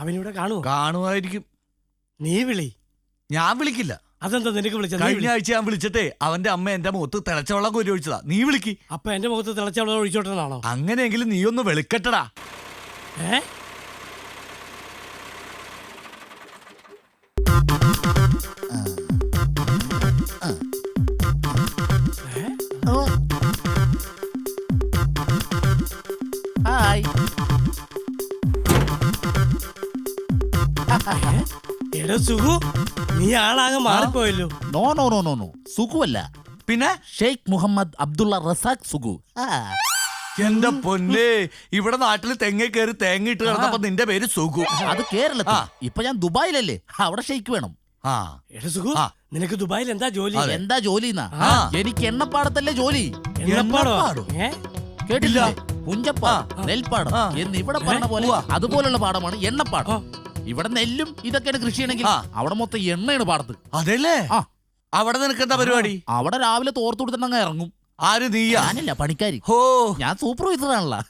അവനിവിടെ കാണുമോ കാണുവായിരിക്കും നീ വിളി. ഞാൻ വിളിക്കില്ല. അതെന്താ നിനക്ക് വിളിച്ചത്? നീ കഴിഞ്ഞ വിളി. ആഴ്ച ഞാൻ വിളിച്ചിട്ടേ അവന്റെ അമ്മ എന്റെ മുഖത്ത് തിളച്ച വെള്ളം കോരി ഒഴിച്ചതാ. നീ വിളിക്ക്. അപ്പൊ എന്റെ മുഖത്ത് തിളച്ചവളെ ഒഴിച്ചോട്ടെന്നാണോ? അങ്ങനെയെങ്കിലും നീ ഒന്ന് വെളുക്കട്ടടാ. ഏ? എടാ സുഖു നീ ആളാകെ മാറിപ്പോയല്ലോ. No no no no no. സുഖുവല്ല. പിന്നെ? ഷെയ്ഖ് മുഹമ്മദ് അബ്ദുള്ള റസാഖ് സുഖു. ആ, എന്റെ പൊന്നെ ഇവിടെ നാട്ടിൽ തെങ്ങ കയറി തേങ്ങ ഇട്ട് കിടന്നപ്പോ നിന്റെ പേര് സുഖു. അത് കേരളത്തിൽ. ഇപ്പൊ ഞാൻ ദുബായിലല്ലേ? അവിടെ ഷെയ്ക്ക് വേണം. ആ. എടാ സുഖു ആ. നിനക്ക് ദുബായിൽ എന്താ ജോലി? എന്താ ജോലി എന്നാ ആ. എനിക്ക് എണ്ണപ്പാടത്തല്ലേ ജോലി. എണ്ണപ്പാടോ? എണ്ണപ്പാടോ? ഏ? കേട്ടില്ല ഇല്ല. പുഞ്ചപ്പാടം നെൽപ്പാടം ആ. എന്ന് ഇവിടെ പറഞ്ഞ പോലെ ഉവ്വ. അതുപോലുള്ള പാടമാണ്. എണ്ണപ്പാടം. ഇവിടെ നെല്ലും ഇതൊക്കെയാണ് കൃഷി ചെയ്യണമെങ്കിൽ ആ. അവിടെ മൊത്തം എണ്ണയാണ് പാടത്ത് അതല്ലേ ആ. അവിടെ നിനക്ക് എന്താ പരിപാടി അവിടെ രാവിലെ തോർത്തു കൊടുത്തിട്ടങ്ങ് ഇറങ്ങും ആര് നീയാ ഞാനില്ല പണിക്കാരി ഹോ ഞാൻ സൂപ്പർവൈസർ ആണല്ലോ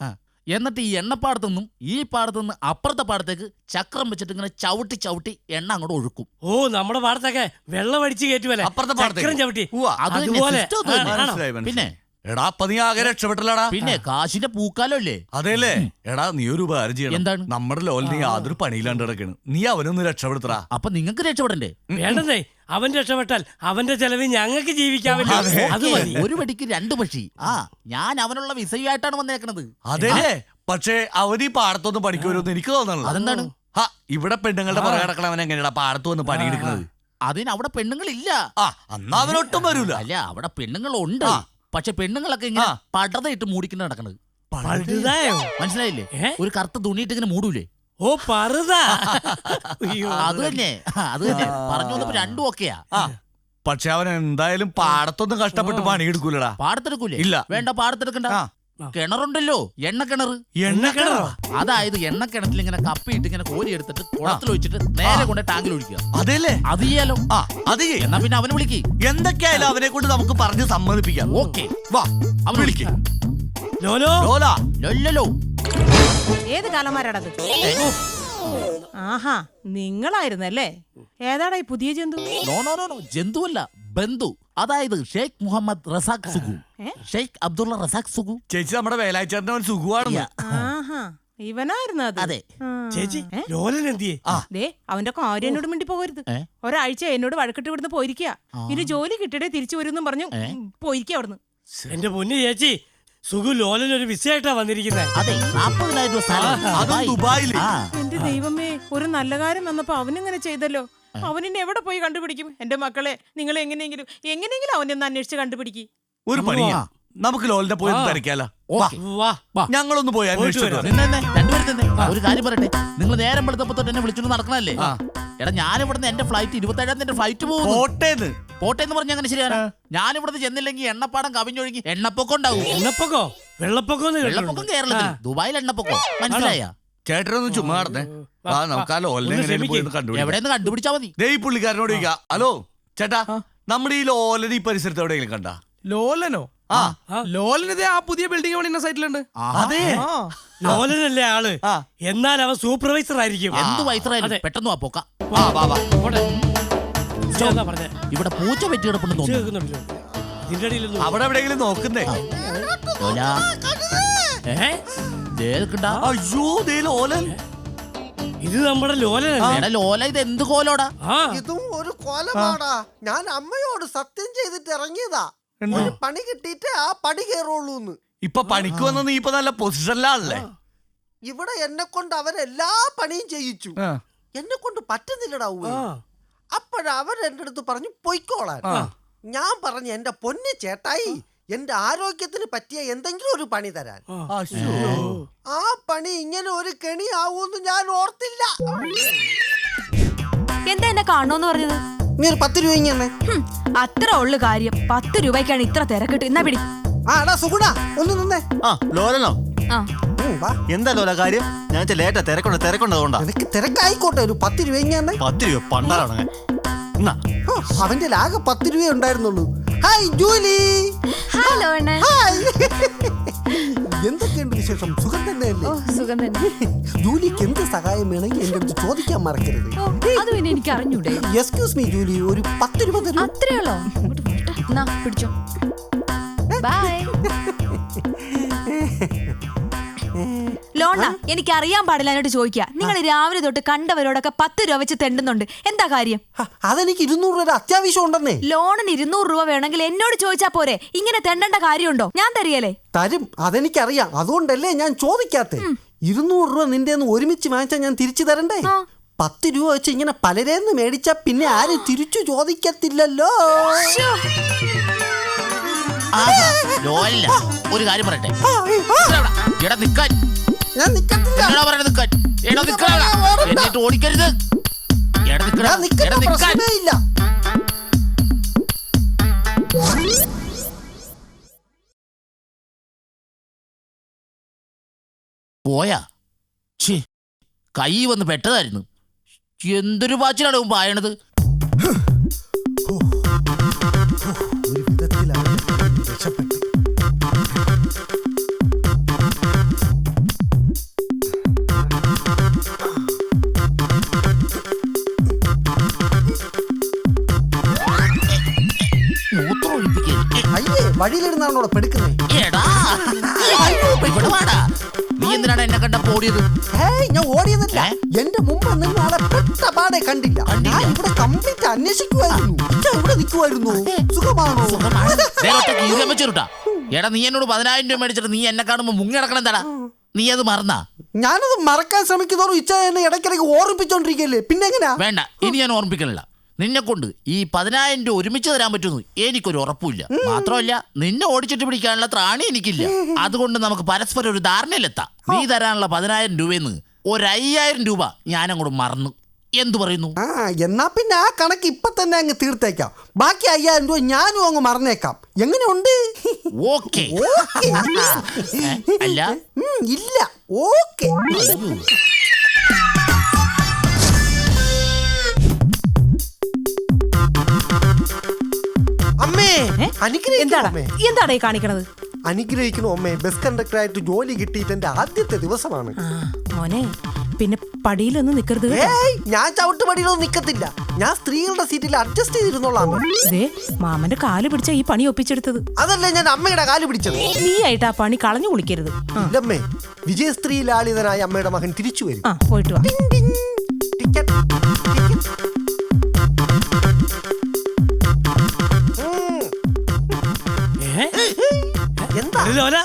എന്നിട്ട് ഈ എണ്ണപ്പാടത്തുനിന്നും ഈ പാടത്തുനിന്ന് അപ്പുറത്തെ പാടത്തേക്ക് ചക്രം വെച്ചിട്ട് ഇങ്ങനെ ചവിട്ടി ചവിട്ടി എണ്ണ അങ്ങോട്ട് ഒഴുക്കും ഓ നമ്മുടെ പാടത്തൊക്കെ വെള്ളം അടിച്ച് കയറ്റുമല്ലേ അപ്പുറത്തെ പാടത്തേക്ക്? ചക്രം ചവിട്ടി ഉവ്വ. അത് തന്നെ, അതുപോലെ system അത് ആ, തന്നെ. ആണോ? മനസ്സിലായി, മനസ്സിലായി. പിന്നെ എടാ അപ്പൊ നീ ആകെ രക്ഷപ്പെട്ടല്ലടാ. പിന്നെ കാശിന്റെ പൂക്കാലല്ലേ അതെല്ലേ എടാ നീ ഒരു ഉപകാരം ചെയ്യണം. എന്താണ്? നമ്മുടെ ലോൽ നീ യാതൊരു പണിയിലാണ്ട് കിടക്കണ്. നീ അവനൊന്ന് രക്ഷപ്പെടുത്തടാ. അപ്പൊ നിങ്ങക്ക് രക്ഷപ്പെടണ്ടേ? വേണ്ടതേ. അവൻ രക്ഷപ്പെട്ടാൽ അവന്റെ ചെലവ് ഞങ്ങൾക്ക് ജീവിക്കാവില്ല അതെ. മതി. ഒരു വെടിക്ക് രണ്ട് പക്ഷി. ആ ഞാൻ അവനുള്ള വിസയുമായിട്ടാണ് വന്നേക്കണത്. അതെല്ലേ പക്ഷേ അവൻ ഈ പാടത്തൊന്നും പണിക്കുവരുമെന്ന് എനിക്ക് തോന്നണല്ലോ അതെന്താണ്? ഹാ ഇവിടെ പെണ്ണുങ്ങളുടെ പുറകെ കിടക്കണവൻ എങ്ങനെയാ പാടത്ത് വന്ന് പണിയെടുക്കുന്നത് അതിന് അവിടെ പെണ്ണുങ്ങളില്ല. ആ അന്നാ അവനൊട്ടും വരൂല. അല്ല അവിടെ പെണ്ണുങ്ങളുണ്ട്. ആ. പക്ഷെ പെണ്ണുങ്ങളൊക്കെ ഇങ്ങനെ. പടതയിട്ട് മൂടിക്കുന്ന നടക്കണത്. പഴുതായോ മനസ്സിലായില്ലേ? ഒരു കറുത്ത തുണിയിട്ട് ഇങ്ങനെ മൂടൂലേ? ഓ പറുത? അത് തന്നെ. അത് തന്നെ. പറഞ്ഞു വന്നപ്പോ രണ്ടും ഒക്കെയാ പക്ഷെ അവൻ എന്തായാലും പാടത്തൊന്നും കഷ്ടപ്പെട്ട് പണിയെടുക്കൂലടാ. പാടത്തെടുക്കൂലേ? ഇല്ല. വേണ്ട പാടത്തെടുക്കണ്ട. കിണറുണ്ടല്ലോ. എണ്ണ കിണർ അതായത് എണ്ണ കിണറ്റിൽ ഇങ്ങനെ കപ്പിയിട്ട് ഇങ്ങനെ കോരി എടുത്തിട്ട് കുളത്തിൽ ഒഴിച്ചിട്ട് നേരെ കൊണ്ട് ടാങ്കിൽ ഒഴിക്കുക. അതെല്ലേ? അത് ചെയ്യാലോ? ആ അത് ചെയ്യ്. എന്നാ പിന്നെ അവനെ വിളിക്ക്. എന്തൊക്കെയായാലും അവനെ കൊണ്ട് നമുക്ക് പറഞ്ഞ് സമ്മതിപ്പിക്കാം. ഓക്കെ. വാ അവൻ വിളിക്ക്. ലോലോ? ലോലാ. ലൊല്ലലോ ഏത് കാലന്മാരാടത് ആഹാ നിങ്ങളായിരുന്നല്ലേ? ഏതാടാ ഈ പുതിയ ജന്തു? നോ നോ നോ നോ ജന്തുവല്ല. ബന്ധു. അതായത് ഷെയ്ഖ് മുഹമ്മദ് റസാഖ് സുഗു ഷെയ്ഖ് അബ്ദുള്ള റസാഖ് സുഗു ചേച്ചി നമ്മുടെ വേലാച്ചേട്ടൻ അവൻ ആഹാ ഇവനായിരുന്നു അത്. അതെ. ചേച്ചി? ലോലൻ എന്തിയേ? ദേ അവന്റെ കാര്യം എന്നോട് മിണ്ടി പോകരുത്. ഒരാഴ്ച എന്നോട് വഴക്കിട്ട് ഇവിടുന്ന് പോയിരിക്കുക ഇനി ജോലി കിട്ടിയിട്ടേ തിരിച്ചു വരുമെന്നും പറഞ്ഞു? പോയിരിക്കുക അവിടുന്ന്. എന്റെ പൊന്നു ചേച്ചി സുഖു ലോലൻ ഒരു വിസയായിട്ടാ വന്നിരിക്കുന്നത് അതെ നാൽപ്പതിനായിരം രൂപ salary. അതും ദുബായ്. ദുബായിൽ. എന്റെ ദൈവമേ ഒരു നല്ല കാര്യം വന്നപ്പോ അവനിങ്ങനെ ചെയ്തല്ലോ. അവനിന്നെ എവിടെ പോയി കണ്ടുപിടിക്കും? എന്റെ മക്കളെ നിങ്ങൾ എങ്ങനെയെങ്കിലും എങ്ങനെയെങ്കിലും അവനെ ഒന്ന് അന്വേഷിച്ച് കണ്ടുപിടിക്കും. ഒരു പണിയാ. നമുക്ക് ലോലിന്റെ പോയി. തിരക്കാല. ഞങ്ങളൊന്ന് പോയി ഒരു കാര്യം പറയട്ടെ. നിങ്ങൾ നേരം വെളുത്തപ്പോ തൊട്ട് എന്നെ വിളിച്ചോണ്ട് നടക്കണല്ലേ എടാ ഞാൻ ഇവിടുന്ന് എന്റെ ഫ്ലൈറ്റ് ഇരുപത്തേഴാം തീയതി ഫ്ലൈറ്റ് പോകും കോട്ടേന്ന്. കോട്ടയെന്ന് എന്ന് പറഞ്ഞ അങ്ങനെ ശരിയാണ് ഞാൻ ഇവിടുന്ന് ചെന്നില്ലെങ്കിൽ എണ്ണപ്പാടം കവിഞ്ഞൊഴുകി എണ്ണപ്പൊക്കം ഉണ്ടാവും വെള്ളപ്പൊക്കം കേരളത്തിൽ. ദുബായിൽ എണ്ണപ്പൊക്കം? മനസ്സിലായ? ചേട്ടനൊന്ന് ചുമ്മാ നടന്നേ. വാ, ആ നമുക്ക് ആ ലോലിനെ ഒന്ന് എങ്ങനെയാലും പോയി ക്ഷമിക്ക്. ഒന്ന് കണ്ടുപിടിക്കാം. എവിടെയെന്ന് കണ്ടുപിടിച്ചാ മതി. ദേ ഈ പുള്ളിക്കാരനോട് ചോദിക്കാം. ഹലോ ചേട്ടാ നമ്മുടെ ഈ ലോലൻ ഈ പരിസരത്ത് എവിടെയെങ്കിലും കണ്ട? ലോലനോ? ആ. ലോലൻ ആ പുതിയ ബിൽഡിംഗ് പണിയുന്ന സൈറ്റിലുണ്ട്. അതെ. ലോലൻ ലോലനല്ലേ ആൾ? ആ. എന്നാൽ അവൻ സൂപ്പർവൈസർ ആയിരിക്കും. എന്ത്. വയസ്സായാലും പെട്ടെന്ന് വാ പോക്ക. വാ വാ വാ. പോട്ടെ. ഇതാ പറഞ്ഞെ. ഇവിടെ പൂച്ച പറ്റി കിടപ്പുണ്ടെന്ന് ഉച്ച തോന്നുന്നു കേൾക്കുന്നുണ്ടല്ലോ. ഇതിന്റെ ഇടയിലൊന്നും അവിടെ എവിടെയെങ്കിലും നോക്കുന്നേ. ലോല, ഏ. അയ്യോ ദേ ലോലൻ. ഇത് നമ്മുടെ ലോലനല്ലേ എടാ ലോല ഇത് എന്ത് കോലോടാ? ആ. ഇതും ഒരു കോലമാടാ ഞാൻ അമ്മയോട് സത്യം ചെയ്തിട്ട് ഇറങ്ങിയതാ. ഒരു പണി കിട്ടിയിട്ട് ആ പടി കയറുള്ളൂന്ന്. ഇപ്പൊ പണിക്ക് വന്ന നീ ഇപ്പൊ നല്ല പൊസിഷനിലാണല്ലേ? ഇവിടെ എന്നെ കൊണ്ട് അവരെല്ലാ പണിയും ചെയ്യിച്ചു. എന്നെ കൊണ്ട് പറ്റുന്നില്ലടാ എന്റെ അടുത്ത് പറഞ്ഞു പൊയ്ക്കോളാൻ. ഞാൻ പറഞ്ഞു എന്റെ പൊന്നു ചേട്ടായി എന്റെ ആരോഗ്യത്തിന് പറ്റിയ എന്തെങ്കിലും ഒരു പണി തരാൻ. ആ. ആ പണി ഇങ്ങനെ ഒരു കെണി ആവൂന്ന് ഞാൻ ഓർത്തില്ല. എന്താ എന്നെ കാണണോന്ന് പറഞ്ഞത്? നീ ഒരു പത്ത് രൂപ ഇങ്ങനെ ഹും, അത്ര ഉള്ളു കാര്യം. പത്ത് രൂപയ്ക്കാണ് ഇത്ര തിരക്കിട്ട്. എന്നാ പിടി. ആ എടാ സുഗുണ ഒന്ന് നിന്നേ. ആ ലോലനോ? ആ. ഉം, വാ. എന്താ ലോല കാര്യം? ഞാൻ വെച്ചാ ലേറ്റാ. തിരക്കുണ്ട് തിരക്കുണ്ട് അതുകൊണ്ടാ. നിനക്ക് തിരക്കായിക്കോട്ടെ ഒരു പത്ത് രൂപ ഇങ്ങനെ പത്ത് രൂപ പണ്ടാണ് അങ്ങനെ. എന്നാ? ഹോ, അവന്റെ ആകെ പത്ത് രൂപ ഉണ്ടായിരുന്നുള്ളൂ. ഹായ് ജൂലി ഹലോ ഹായ് എന്തൊക്കെയുണ്ട് വിശേഷം? സുഖം തന്നെയല്ലേ? സുഖം തന്നെ. ജൂലിക്ക് എന്ത് സഹായം വേണമെങ്കിൽ എന്റെ അടുത്ത് ചോദിക്കാൻ മറക്കരുത്. അത് പിന്നെ എനിക്ക് അറിഞ്ഞൂടെ? Excuse me Julie. ഒരു പത്ത് രൂപ. തരൂ അത്രയുള്ളോ പിടിച്ചോ. ബൈ ലോണ എനിക്ക് അറിയാൻ പാടില്ല എന്നോട് ചോദിക്കുക. നിങ്ങൾ രാവിലെ തൊട്ട് കണ്ടവരോടൊക്കെ പത്ത് രൂപ വെച്ച് തെണ്ടുന്നുണ്ട്. എന്താ കാര്യം? ഹ, അതെനിക്ക് ഇരുന്നൂറ് രൂപ അത്യാവശ്യം ഉണ്ടെന്നേ. ലോണിന് ഇരുന്നൂറ് രൂപ വേണമെങ്കിൽ എന്നോട് ചോദിച്ചാ പോരെ. ഇങ്ങനെ തെണ്ടേണ്ട കാര്യമുണ്ടോ? ഞാൻ തരികയല്ലേ? തരും. അതെനിക്കറിയാം. അതുകൊണ്ടല്ലേ ഞാൻ ചോദിക്കാത്തെ. ഇരുന്നൂറ് രൂപ നിന്റെ ഒരുമിച്ച് വാങ്ങിച്ചാൽ ഞാൻ തിരിച്ചു തരണ്ടേ. പത്ത് രൂപ വെച്ച് ഇങ്ങനെ പലരേന്ന് മേടിച്ച പിന്നെ ആരും തിരിച്ചു ചോദിക്കത്തില്ലല്ലോ. ആഹാ, ലോലില്ല ഒരു കാര്യം പറയട്ടെ. ആ, ആ, ഇവിടെ, ഇവിടെ നിക്കാൻ ഞാൻ നിക്കത്തില്ല. എന്നോടാ പറയണത് നിക്കാൻ എടാ നിക്കാൻ എന്നിട്ട് ഓടിക്കരുത്. എടാ നിക്കടാ. ഞാൻ നിക്കുന്ന എടാ നിക്കാൻ. പ്രശ്നമേ ഇല്ല. പോയാ? ഛേ കൈ വന്ന് പെട്ടതായിരുന്നു. എന്തൊരു പാച്ചിലാണ് അവൻ പായണത്? വഴിയിലിരുന്നാണോ പെടുക്കുന്നേ എടാ ഇവിടെ വാടാ. നീ എന്തിനാണ് എന്നെ കണ്ട പോടിയത്? ഏയ് ഞാൻ ഓടിയതല്ല? എന്റെ മുമ്പ് നിന്ന് ആളെ പെട്ട പാടെ കണ്ടില്ല. ഞാൻ ഇവിടെ കംപ്ലീറ്റ് അന്വേഷിക്കുമായിരുന്നു ഇവിടെ നിൽക്കുമായിരുന്നു സുഖമാണോ? വെച്ചിട്ടാ എടാ നീ എന്നോട് പതിനായിരം രൂപ മേടിച്ചിട്ട് നീ എന്നെ കാണുമ്പോ മുങ്ങി തടാ നീ അത് മറന്നാ? ഞാനത് മറക്കാൻ ശ്രമിക്കുന്നതോറും ഇച്ഛ എന്നെ ഇടയ്ക്കിടയ്ക്ക് ഓർമ്മിപ്പിച്ചോണ്ടിരിക്കല്ലേ പിന്നെ എങ്ങനെയാ വേണ്ട ഇനി ഞാൻ ഓർമ്മിക്കണില്ല നിന്നെ കൊണ്ട് ഈ പതിനായിരം രൂപ ഒരുമിച്ച് തരാൻ പറ്റുമെന്ന് എനിക്കൊരു ഉറപ്പില്ല മാത്രമല്ല നിന്നെ ഓടിച്ചിട്ട് പിടിക്കാനുള്ള ത്രാണി എനിക്കില്ല. അതുകൊണ്ട് നമുക്ക് പരസ്പരം ഒരു ധാരണയിലെത്താം. നീ തരാനുള്ള പതിനായിരം രൂപയെന്ന് ഒരയ്യായിരം രൂപ ഞാനങ്ങോട്ട് മറന്നു. എന്തു പറയുന്നു? ആ എന്നാ പിന്നെ ആ കണക്ക് ഇപ്പൊ തന്നെ അങ്ങ് തീർത്തേക്കാം. ബാക്കി അയ്യായിരം രൂപ ഞാനും അങ്ങ് മറന്നേക്കാം. എങ്ങനെയുണ്ട്? ഓക്കെ. ഓക്കേ. അല്ല. ഉം, ഇല്ല. ഓക്കെ. അമ്മേ അമ്മേ. എന്താടാ ഈ കാണിക്കണത്? അനുഗ്രഹിക്കണോ അമ്മേ. ബസ് കണ്ടക്ടറായിട്ട് ജോലി കിട്ടിയിട്ട് എന്റെ ആദ്യത്തെ ദിവസമാണ്. മോനെ പിന്നെ പടിയിലൊന്നും നിക്കരുത് ഞാൻ ഏയ് ഞാൻ ചവിട്ടുപടിയിലൊന്നും നിക്കത്തില്ല. ഞാൻ സ്ത്രീകളുടെ സീറ്റിൽ അഡ്ജസ്റ്റ് ചെയ്തിരുന്നോളാം. ദേ മാമന്റെ കാൽ പിടിച്ച ഈ പണി ഒപ്പിച്ചെടുത്തത്. അതല്ലേ ഞാൻ അമ്മയുടെ കാൽ പിടിച്ചത്. നീ ആയിട്ട് ആ പണി കളഞ്ഞു കുളിക്കരുത്. ആ, വിജയ സ്ത്രീ ലാളിതനായ അമ്മയുടെ മകൻ തിരിച്ചു വരും. പോയിട്ട് വാ. ലോല?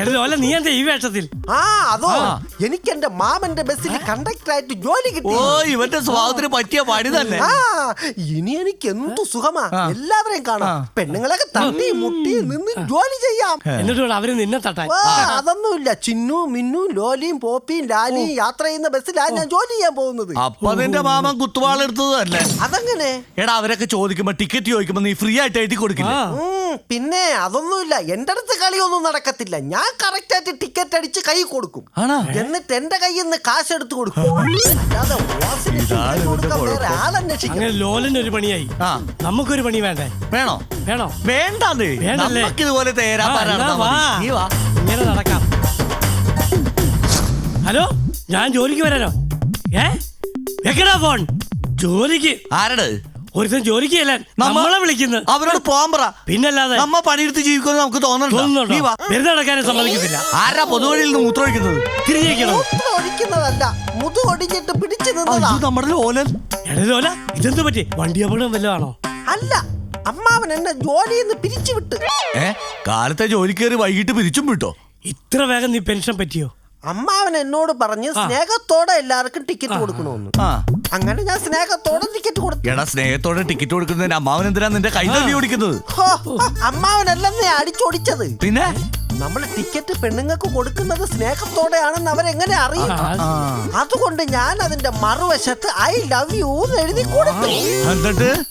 എടാ ലോല നീ എന്താ ഈ വേഷത്തിൽ? ആ അതോ എനിക്ക് എന്റെ മാമന്റെ ബസ്സിൽ കണ്ടക്ടറായിട്ട് ജോലി ഓ കിട്ടി ഇവന്റെ സ്വഭാവത്തിന് പറ്റിയ പണി തന്നെ. ആ ഇനി എനിക്ക് എന്തു സുഖമാ. എല്ലാവരെയും കാണാം. പെണ്ണുങ്ങളൊക്കെ തട്ടി മുട്ടി നിന്ന് ജോലി ചെയ്യാം. എന്നിട്ട് വേണം അവർ നിന്നെ തട്ടാൻ. ആ, അതൊന്നുമില്ല. ചിന്നു മിന്നു ലോലിയും പോപ്പിയും ലാലിയും യാത്ര ചെയ്യുന്ന ബസ്സിലാ ഞാൻ ജോലി ചെയ്യാൻ പോകുന്നത്. അപ്പൊ നിന്റെ മാമൻ കുത്തുവാളെടുത്തത് തന്നെ. അതങ്ങനെ? എടാ അവരൊക്കെ ചോദിക്കുമ്പോ ടിക്കറ്റ് ചോദിക്കുമ്പോ നീ ഫ്രീ ആയിട്ട് എഴുതി കൊടുക്കില്ല? ഉം, പിന്നെ അതൊന്നുമില്ല. എന്റെ അടുത്ത് കളിയൊന്നും നടക്കത്തില്ല. ഞാൻ കറക്റ്റ് ആയിട്ട് ടിക്കറ്റ് അടിച്ച് കൈ കൊടുക്കും. ആണോ? എന്നിട്ട് എന്റെ കയ്യിൽ നിന്ന് കാശ് എടുത്ത് കൊടുക്കും. അല്ലാതെ വാസിന് ഇതാണ് ടിക്കറ്റ് കൊടുക്കാൻ വേറെ ആളന്വേഷിക്കണം അങ്ങനെ ലോലന് ഒരു പണിയായി. ആ. നമുക്കൊരു പണി വേണ്ടേ? വേണോ? വേണോ? വേണ്ടത് വേണ്ടല്ലേ? നമുക്ക് ഇതുപോലെ തേരാ ആ, പാരാ എന്നാ നടന്നാ വാ. മതി. നീ വാ. ഇങ്ങനെ നടക്കാം. ഹലോ? ഞാൻ ജോലിക്ക് വരാനോ? ഏ? വെക്കടാ ഫോൺ ജോലിക്ക്. ആരട്? ഒരുത്തൻ ജോലിക്ക് ചെല്ലാൻ നമ്മളെ വിളിക്കുന്നത്. അവരോട് പോകാൻ പറ. പിന്നല്ലാതെ നമ്മ പണിയെടുത്ത് ജീവിക്കുമെന്ന് നമുക്ക് തോന്നുന്നുണ്ടോ? നീ വാ. വെറുതെ നടക്കാനും സമ്മതിക്കത്തില്ല. ആരാ പൊതുവഴിയിൽ നിന്ന് മൂത്രമൊഴിക്കുന്നത് തിരിഞ്ഞിരിക്കണം. ഒഴിക്കുന്നതല്ല. മുതു ഒടിഞ്ഞിട്ട് പിടിച്ചു നിന്നതാ. അയ്യോ നമ്മുടെ ലോലൻ. എടലോല ഇതെന്ത് പറ്റി? വണ്ടി അപകടം വല്ലതാണോ അല്ല അമ്മാവൻ എന്നെ ജോലിയിൽ നിന്ന് പിരിച്ചു വിട്ടു ഏ? കാലത്തെ ജോലി കയറി വൈകിട്ട് പിരിച്ചും വിട്ടോ? ഇത്ര വേഗം നീ പെൻഷൻ പറ്റിയോ? അമ്മാവൻ എന്നോട് പറഞ്ഞ് സ്നേഹത്തോടെ എല്ലാവർക്കും ടിക്കറ്റ് കൊടുക്കണമെന്ന്. ആ. അങ്ങനെ ഞാൻ സ്നേഹത്തോടെ ടിക്കറ്റ് കൊടുത്തു. എടാ സ്നേഹത്തോടെ ടിക്കറ്റ് കൊടുക്കുന്നതിന് അമ്മാവൻ എന്തിനാ നിന്റെ കൈ തല്ലി ഓടിക്കുന്നത്? ഹോ, അമ്മാവനല്ലെന്നേ അടിച്ചൊടിച്ചത്. പിന്നെ? നമ്മൾ ടിക്കറ്റ് പെണ്ണുങ്ങൾക്ക് കൊടുക്കുന്നത് സ്നേഹത്തോടെയാണെന്ന് അവരെങ്ങനെ അറിയും? ആ. അതുകൊണ്ട് ഞാൻ അതിന്റെ മറുവശത്ത് ഐ ലവ് യു എന്ന് എഴുതി കൊടുത്തു. എന്നിട്ട്?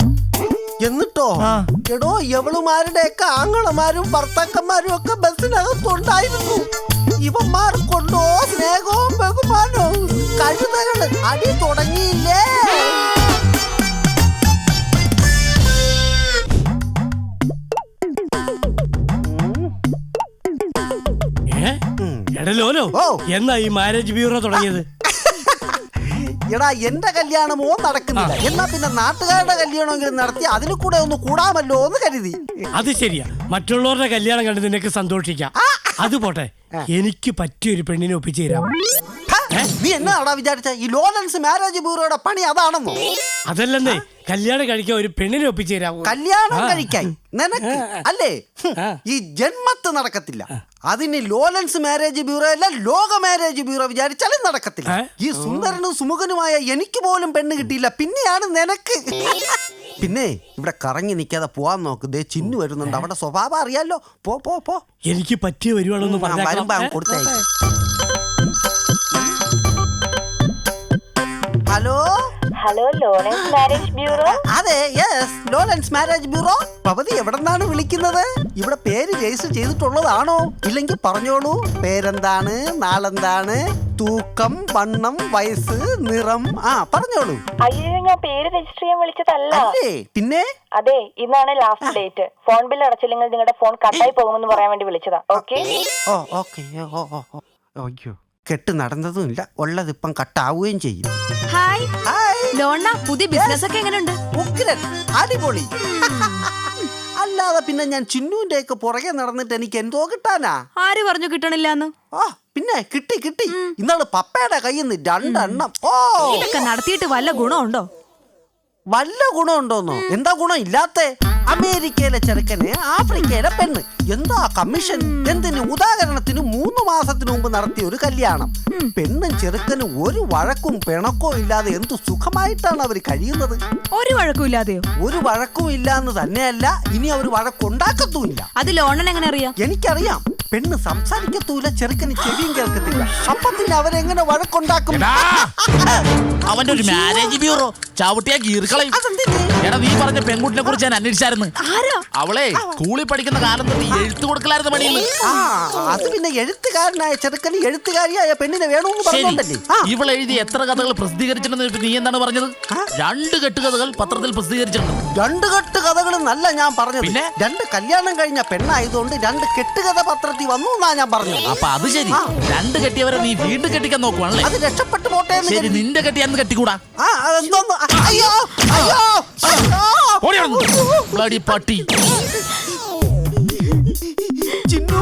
എന്നിട്ടോ? ആ. എടോ എവളുമാരുടെയൊക്കെ ആങ്ങളമാരും ഭർത്താക്കന്മാരും ഒക്കെ ബസ്സിനകത്തുണ്ടായിരുന്നു. ഇവന്മാർ കൊണ്ടോ? സ്നേഹവും ബഹുമാനവും കഴുതകൾ അടി തുടങ്ങിയില്ലേ. എന്നാ ഈ മാരേജ് ബ്യൂറോ തുടങ്ങിയത്? എടാ എന്റെ കല്യാണമോ നടക്കുന്നില്ല. എന്നാ പിന്നെ നാട്ടുകാരുടെ കല്യാണമെങ്കിലും നടത്തി അതിന് കൂടെ ഒന്ന് കൂടാമല്ലോ എന്ന് കരുതി. അത് ശരിയാ. മറ്റുള്ളവരുടെ കല്യാണം കണ്ട് നിനക്ക് സന്തോഷിക്കാം. അത് പോട്ടെ. എനിക്ക് പറ്റിയൊരു പെണ്ണിനെ ഒപ്പിച്ചു തരാം നീ എന്നാടാ വിചാരിച്ച? ഈ ലോലൻസ് മാരേജ് ബ്യൂറോയുടെ പണി അതാണെന്നോ? അതല്ലെന്നേ കല്യാണം കഴിക്കാൻ ഒരു പെണ്ണിനെ ഒപ്പിച്ചു തരാം. കല്യാണം കഴിക്കാൻ? നിനക്ക്? അല്ലേ? ഈ ജന്മത്ത് നടക്കത്തില്ല. അതിന് ലോലൻസ് മാരേജ് ബ്യൂറോ അല്ല ലോക മാരേജ് ബ്യൂറോ വിചാരിച്ചാലും നടക്കത്തില്ല. ഈ സുന്ദരനും സുമുഖനുമായ എനിക്ക് പോലും പെണ്ണ് കിട്ടിയില്ല. പിന്നെയാണ് നിനക്ക്. പിന്നെ ഇവിടെ കറങ്ങി നിൽക്കാതെ പോവാൻ നോക്ക്. ദേ ചിന്നു വരുന്നുണ്ട്. അവിടെ സ്വഭാവം അറിയാലോ. പോ പോ പോ. എനിക്ക് പറ്റിയ വരുവാണെന്ന് പറഞ്ഞു കൊടുത്തേ hello hello Lawrence marriage bureau അതെ യെസ് ലോറൻസ് മാരേജ് ബ്യൂറോ ഭവതി എവിടെന്നാണ് വിളിക്കുന്നത്? ഇവിടെ പേര് രജിസ്റ്റർ ചെയ്തിട്ടുള്ളതാണോ? ഇല്ലെങ്കിൽ പറഞ്ഞോളൂ. പേരെന്താണ്? നാളെന്താണ്? തൂക്കം വണ്ണം വയസ്സ് നിറം. ആ പറഞ്ഞോളൂ. അയ്യോ ഞാൻ പേര് രജിസ്റ്റർ ചെയ്യാൻ വിളിച്ചതല്ല. അല്ലേ? പിന്നെ? അതെ ഇന്നാണ് ലാസ്റ്റ് ഡേറ്റ് ഫോൺ ബിൽ അടച്ചില്ലെങ്കിൽ നിങ്ങളുടെ ഫോൺ കട്ടായി പോകുമെന്ന് പറയാൻ വേണ്ടി വിളിച്ചതാ. ഓക്കെ ഓ ഓക്കെ. ഓ ഓ ഓ. അയ്യോ. കെട്ട് നടന്നതുമില്ല. ഉള്ളതിപ്പം കട്ടാവുകയും ചെയ്യും. ഹായ് ഹായ് ലോണ പുതിയ ബിസിനസ് ഒക്കെ എങ്ങനെയുണ്ട് ഉഗ്രൻ. അടിപൊളി. അല്ലാതെ പിന്നെ ഞാൻ ചിന്നുവിന്റെ ഒക്കെ പുറകെ നടന്നിട്ട് എനിക്ക് എന്തോ കിട്ടാനാ? ആര് പറഞ്ഞു കിട്ടണില്ലാന്ന്? പിന്നെ കിട്ടി കിട്ടി. ഇന്നാൾ പപ്പയുടെ കയ്യിൽ നിന്ന് രണ്ടെണ്ണം. ഓ. ഇതൊക്കെ നടത്തിയിട്ട് വല്ല ഗുണമുണ്ടോ? വല്ല ഗുണമുണ്ടോന്നോ? എന്താ ഗുണം ഇല്ലാത്തേ അമേരിക്കയിലെ ചെറുക്കന് ആഫ്രിക്കയിലെ പെണ്ണ്. എന്താ കമ്മീഷൻ? എന്തിന്? ഉദാഹരണത്തിന് മൂന്ന് മാസത്തിന് മുമ്പ് നടത്തിയ ഒരു കല്യാണം. പെണ്ണും ചെറുക്കനും ഒരു വഴക്കും പിണക്കോ ഇല്ലാതെ എന്തു സുഖമായിട്ടാണ് അവർ കഴിയുന്നത്? ഒരു വഴക്കും ഇല്ലാതെ ഒരു വഴക്കും ഇല്ലാന്ന് തന്നെയല്ല ഇനി അവർ വഴക്കുണ്ടാക്കത്തുമില്ല. അത് ലോണൻ എങ്ങനെ അറിയാം? എനിക്കറിയാം. പെണ്ണ് സംസാരിക്കത്തൂല ചെറുക്കന് ചെവിയും കേൾക്കത്തില്ല. അപ്പൊ പിന്നെ അവരെങ്ങനെ വഴക്കുണ്ടാക്കും? എടാ! അവന്റെ ഒരു മാരേജ് ബ്യൂറോ ചവിട്ടിയാ അതെന്തിന്? എടാ നീ പറഞ്ഞ പെൺകുട്ടിനെ കുറിച്ച് ഞാൻ അന്വേഷിച്ചായിരുന്നു. ആരാ? അവളെ സ്കൂളിൽ പഠിക്കുന്ന കാലം തൊട്ട് എഴുത്ത് കൊടുക്കലായിരുന്നു പണിയിൽ ആ അത് പിന്നെ എഴുത്തുകാരനായ ചെറുക്കന് എഴുത്തുകാരിയായ പെണ്ണിനെ വേണമെന്ന് ശരി പറഞ്ഞോണ്ടല്ലേ? ആ. ഇവൾ എഴുതി എത്ര കഥകൾ പ്രസിദ്ധീകരിച്ചിട്ടുണ്ടെന്ന് നീ എന്താണ് പറഞ്ഞത്? രണ്ട് കെട്ടുകഥകൾ പത്രത്തിൽ പ്രസിദ്ധീകരിച്ചിട്ടുണ്ട്. രണ്ട് കെട്ട് കഥകൾ നല്ല ഞാൻ പറഞ്ഞത്. പിന്നെ? രണ്ട് കല്യാണം കഴിഞ്ഞ പെണ്ണായതുകൊണ്ട് രണ്ട് കെട്ടുകഥ പത്രത്തിൽ വന്നു എന്നാ ഞാൻ പറഞ്ഞു. അപ്പൊ അത് ശരി. രണ്ട് കെട്ടിയവരെ നീ വീണ്ടും കെട്ടിക്കാൻ നോക്കുവാണല്ലേ? അത് രക്ഷപ്പെട്ടു പോട്ടെ എന്ന് ശരി നിന്റെ കെട്ടിയാന്ന് കെട്ടിക്കൂടാ. ആ അതെന്തോന്ന്? അയ്യോ അയ്യോ ഓടി. പട്ടി. ചിന്നു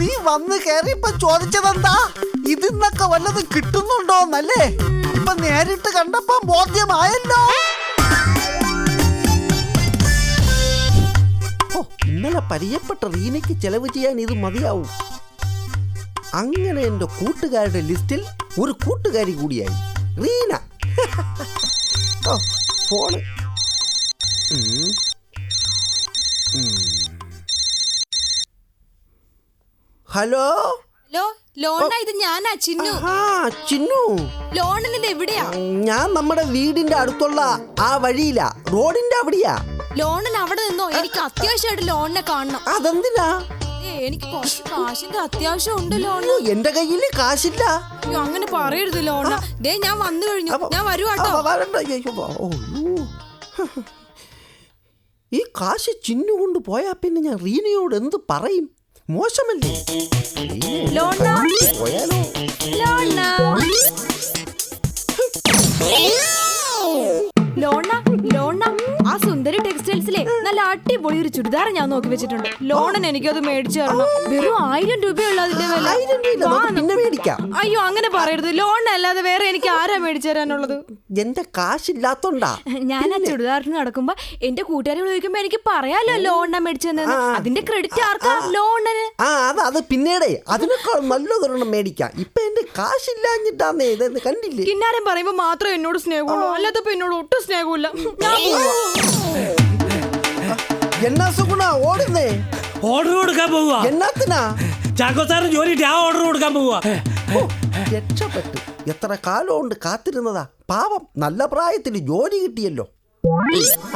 നീ വന്ന് കേറിയപ്പോ ചോദിച്ചതെന്താ? ഇതിന്നൊക്കെ വല്ലതും കിട്ടുന്നുണ്ടോന്നല്ലേ? ഇപ്പൊ നേരിട്ട് കണ്ടപ്പോ ബോധ്യമായല്ലോ. ഓ, ഇന്നലെ പരിചയപ്പെട്ട റീനയ്ക്ക് ചെലവ് ചെയ്യാൻ ഇത് മതിയാവും. അങ്ങനെ എന്റെ കൂട്ടുകാരുടെ ലിസ്റ്റിൽ ഒരു കൂട്ടുകാരി കൂടിയായി. റീന. ഓ ഫോണ്. ഹലോ? ഹലോ ലോണാ ഇത് ഞാനാ ചിന്നു. ആ ചിന്നു. ലോണനിത് എവിടെയാ? ഞാൻ നമ്മുടെ വീടിന്റെ അടുത്തുള്ള ആ വഴിയിലാ. റോഡിന്റെ അവിടെയാ. ലോണൻ അവിടെ നിന്നോ? എനിക്ക് അത്യാവശ്യമായിട്ട് ലോണിനെ കാണണം. അതെന്തിനാ? എനിക്ക് കുറച്ച് കാശിന്റെ അത്യാവശ്യം ഉണ്ട് ലോണ് എന്റെ കയ്യിൽ കാശില്ല. അങ്ങനെ പറയരുത് ലോണ ദേ ഞാൻ വന്നു കഴിഞ്ഞു. ഞാൻ വരുവാട്ടോ ഈ കാശ് ചിന്നു കൊണ്ട് പോയാ പിന്നെ ഞാൻ റീനയോട് എന്ത് പറയും? മോശമല്ലേ? പോയാലോ? നല്ല അടിപൊളി ഒരു ചുരിദാർ ഞാൻ നോക്കി വെച്ചിട്ടുണ്ട്. ലോണൻ എനിക്കത് മേടിച്ചു തരണം. വെറും ആയിരം രൂപയുള്ള അതിന്റെ വില. ആയിരം രൂപയില്ല, നമുക്ക് പിന്നെ മേടിക്കാം. അയ്യോ അങ്ങനെ പറയരുത്. ലോൺ അല്ലാതെ വേറെ എനിക്ക് ആരാ മേടിച്ചു തരാനുള്ളത്? എന്റെ കാശില്ലാത്തോണ്ടാ. ഞാൻ ആ ചുരിദാറിന് നടക്കുമ്പോ എന്റെ കൂട്ടുകാരെ ചോദിക്കുമ്പോ എനിക്ക് പറയാലോ ലോൺ മേടിച്ചു തന്നെ. അതിന്റെ ക്രെഡിറ്റ് ആർക്കാ? ലോണിന്. ആ അത് അത് പിന്നീടേ. അതിനേക്കാൾ നല്ലതൊരെണ്ണം മേടിക്കാം. ഇപ്പൊ എന്റെ കാശില്ലാഞ്ഞിട്ടാന്നേ ഇതെന്ന് കണ്ടില്ലേ? കിന്നാരം പറയുമ്പോ മാത്രം എന്നോട് സ്നേഹമുള്ളൂ. അല്ലാത്തപ്പോ എന്നോട് ഒട്ടും സ്നേഹമില്ല ഞാൻ. എന്നാ സുഗുണ ഓടുന്നേ? ഓർഡർ കൊടുക്കാൻ പോവുക. എന്നാത്തിനാ? ചാക്കോ സാറിന് ജോലി കിട്ടി ആ ഓർഡർ കൊടുക്കാൻ പോവുക. ഓ, രക്ഷപ്പെട്ടു. എത്ര കാലം കൊണ്ട് കാത്തിരുന്നതാ. പാവം നല്ല പ്രായത്തിൽ ജോലി കിട്ടിയല്ലോ.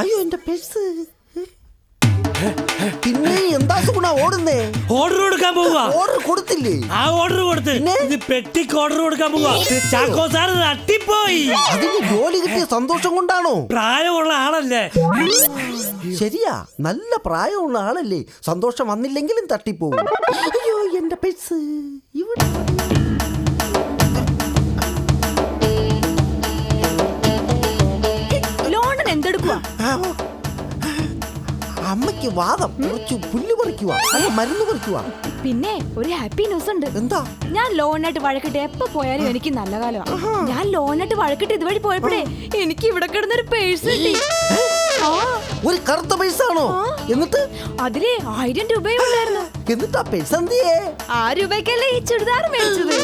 അയ്യോ എന്റെ പേഴ്സ് പിന്നെ എന്താ സുഗുണ? ഓടുന്നേ. ഓർഡർ കൊടുക്കാൻ പോവുക. ഓർഡർ കൊടുത്തില്ലേ? ആ ഓർഡർ കൊടുത്ത് ഇത് പെട്ടിക്ക് ഓർഡർ കൊടുക്കാൻ പോവുക. ചാക്കോ സാർ തട്ടിപ്പോയി. അതിന് ജോലി കിട്ടിയ സന്തോഷം കൊണ്ടാണോ? പ്രായമുള്ള ആളല്ലേ. ശരിയാ. നല്ല പ്രായമുള്ള ആളല്ലേ. സന്തോഷം വന്നില്ലെങ്കിലും തട്ടിപ്പോവും. അയ്യോ എന്റെ പെഴ്സ് ഇവിടെ. ലോണിന് എന്തെടുക്കുക എനിക്ക് വാദം കുറച്ച് പുല്ല് പറിക്കുക അല്ല മരുന്ന് പറിക്കുക പിന്നെ ഒരു ഹാപ്പി ന്യൂസ് ഉണ്ട്. എന്താ? ഞാൻ ലോണായിട്ട് വഴക്കിട്ട് എപ്പോ പോയാലും എനിക്ക് നല്ല കാലമാണ് ഞാൻ ലോണായിട്ട് വഴക്കിട്ട് ഇതുവഴി പോയപ്പോഴേ എനിക്ക് ഇവിടെ കിടന്നൊരു പേഴ്സ് കിട്ടി. ഒരു കറുത്ത പൈസ ആണോ? എന്നിട്ട്? അതിൽ ആയിരം രൂപയുണ്ടായിരുന്നു എന്നിട്ടാ എന്നിട്ട് ആ പൈസ എന്തിയേ? ആ രൂപയ്ക്കല്ലേ ഈ ചുരിദാർ മേടിച്ചത്?